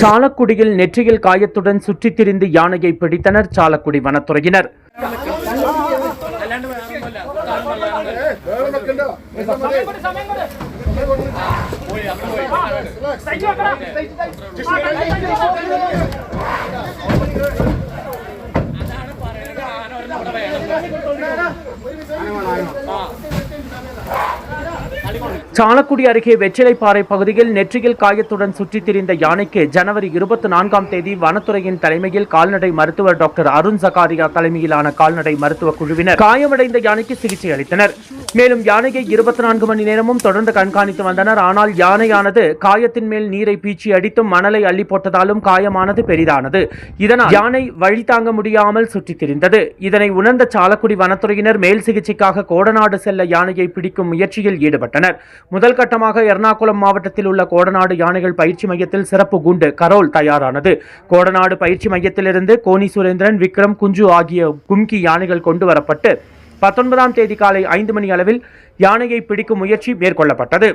சாலக்குடியில் நெற்றியில் காயத்துடன் சுற்றித் திரிந்து யானையை பிடித்தனர் சாலக்குடி வனத்துறையினர். சாலக்குடி அருகே வெற்றிலைப்பாறை பகுதியில் நெற்றியில் காயத்துடன் சுற்றித் திரிந்த யானைக்கு ஜனவரி இருபத்தி நான்காம் தேதி வனத்துறையின் தலைமையில் கால்நடை மருத்துவர் டாக்டர் அருண் சகாரியா தலைமையிலான கால்நடை மருத்துவ குழுவினர் காயமடைந்த யானைக்கு சிகிச்சை அளித்தனர். மேலும் யானையை இருபத்தி நான்கு மணி நேரமும் தொடர்ந்து கண்காணித்து வந்தனர். ஆனால் யானையானது காயத்தின் மேல் நீரை பீச்சி அடித்தும் மணலை அள்ளி போட்டதாலும் காயமானது பெரிதானது. இதனால் யானை வழி தாங்க முடியாமல் சுற்றித் திரிந்தது. இதனை உணர்ந்த சாலக்குடி வனத்துறையினர் மேல் சிகிச்சைக்காக கோடநாடு செல்ல யானையை பிடிக்கும் முயற்சியில் ஈடுபட்டனர். முதல் கட்டமாக எர்ணாகுளம் மாவட்டத்தில் உள்ள கோடநாடு யானைகள் பயிற்சி மையத்தில் சிறப்பு குண்டு கரோல் தயாரானது. கோடநாடு பயிற்சி மையத்திலிருந்து கோனி சுரேந்திரன் விக்ரம் குஞ்சு ஆகிய கும்கி யானைகள் கொண்டு வரப்பட்டு பத்தொன்பதாம் தேதி காலை ஐந்து மணி அளவில் யானையை பிடிக்கும் முயற்சி மேற்கொள்ளப்பட்டது.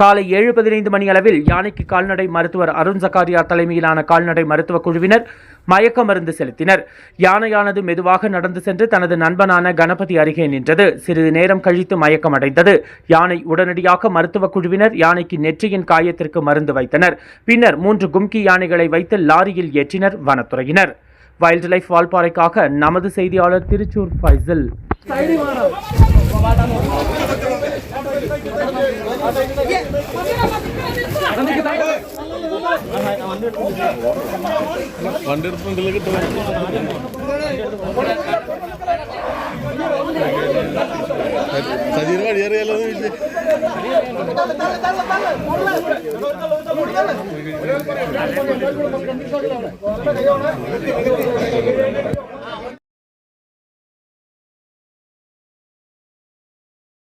காலை ஏழு பதினைந்து மணி அளவில் யானைக்கு கால்நடை மருத்துவர் அருண் சகாரியா தலைமையிலான கால்நடை மருத்துவ குழுவினர் மயக்க மருந்து செலுத்தினர். யானையானது மெதுவாக நடந்து சென்று தனது நண்பனான கணபதி அருகே நின்றது. சிறிது நேரம் கழித்து மயக்கமடைந்தது. யானை உடனடியாக மருத்துவ குழுவினர் யானைக்கு நெற்றியின் காயத்திற்கு மருந்து வைத்தனர். பின்னர் மூன்று கும்கி யானைகளை வைத்து லாரியில் ஏற்றினர் வனத்துறையினர். வைல்ட் லைஃப் வால்பாறைக்காக நமது செய்தியாளர் திருச்சூர் ஃபைசல். വണ്ടിയെടുപ്പുണ്ടെങ്കിൽ കിട്ടും സജീന വഴി അറിയാലോ ചോദിച്ചു.